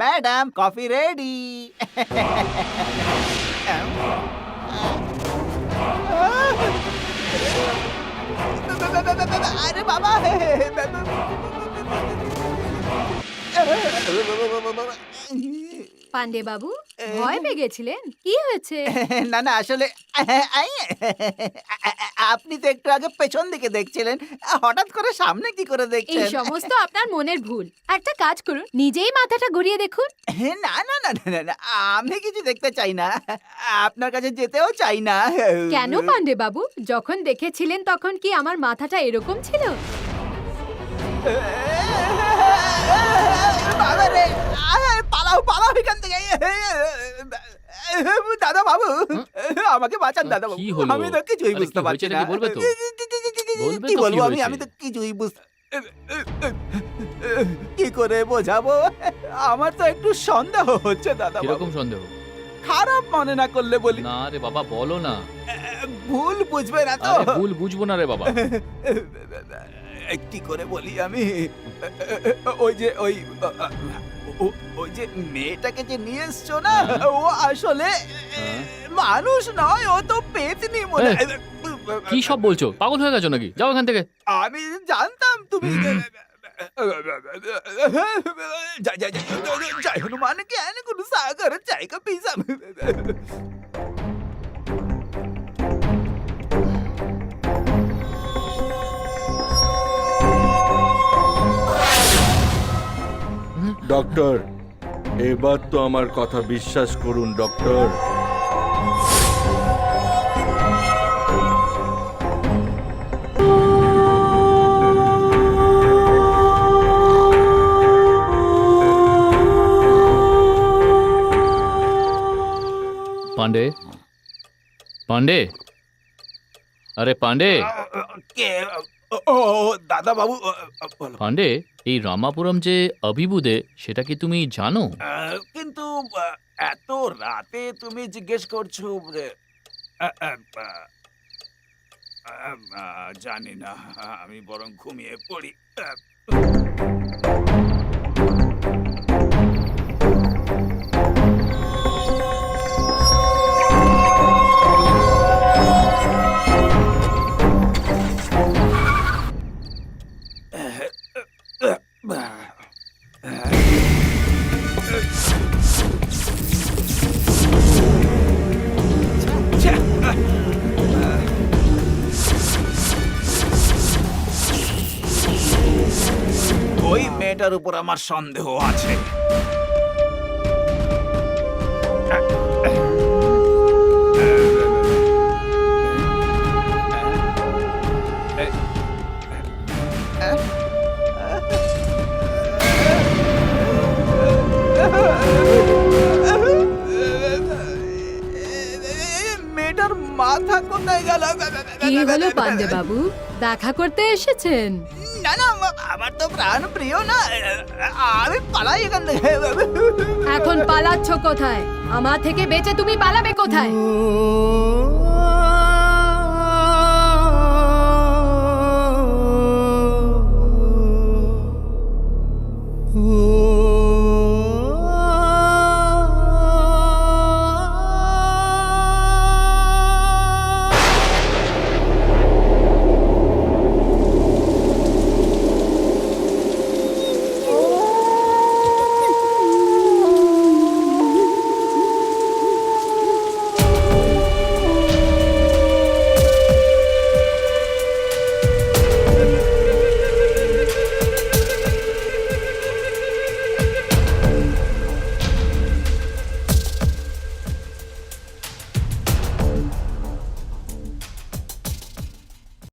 Madam coffee ready আরে বাবা পান্ডে বাবু ভয় পেয়ে গেছিলেন কি হয়েছে? না না আসলে আপনি তো একটু আগে পেছন দিকে দেখছিলেন। হঠাৎ করে সামনে কি করে এই সমস্ত আপনার মনের ভুল। একটা কাজ করুন নিজেই মাথাটা ঘুরিয়ে দেখুন। না না না না, না না আমি কিছু দেখতে চাই না। আপনার কাছে যেতেও চাই না। কেন পান্ডে বাবু? যখন দেখেছিলেন তখন কি আমার মাথাটা এরকম ছিল? পালাও পালাও এখান থেকে দাদা বাবু আমাকে বাঁচান দাদা বাবু আমি তো কিছুই বুঝতে পারছি না। বলবে তো? কি বলব আমি? আমি তো কিছুই বুঝতে কি করে বোঝাবো? আমার তো একটু সন্দেহ হচ্ছে দাদা কীরকম সন্দেহ? খারাপ মনে না করলে বলি। না রে বাবা বলো না। ভুল বুঝবে না তো। ভুল বুঝব না রে বাবা। কি করে বলি আমি? ওই যে ওই ওই যে মেয়েটাকে যে নিয়ে এসছো না হ্যাঁ। ও আসলে হ্যাঁ। মানুষ নয় ও তো পেতনি মনে এই, কি সব বলছো? পাগল হয়ে গেছো নাকি? যাও এখান থেকে। আমি জানতাম তুমি যাই জয় জয় জয় জয় হনুমান জ্ঞান গুরু ডক্টর এবার তো আমার কথা বিশ্বাস করুন ডক্টর। পান্ডে পান্ডে আরে পান্ডে কে? ও- দাদা বাবু বলো। পান্ডে এই রামাপুরম যে অভিবুদে সেটা কি তুমি জানো? কিন্তু এত রাতে তুমি জিজ্ঞেস করছ জানি না আমি বরং ঘুমিয়ে পড়ি। মেয়েটার উপর আমার সন্দেহ আছে। মাথা কোথায় গেল? কি হলো পান্ডে বাবু দেখা করতে এসেছেন? না না আমার তো প্রাণ প্রিয় না আমি পালাই এখান থেকে এখন পালাচ্ছ কোথায় আমার থেকে বেঁচে তুমি পালাবে কোথায় ও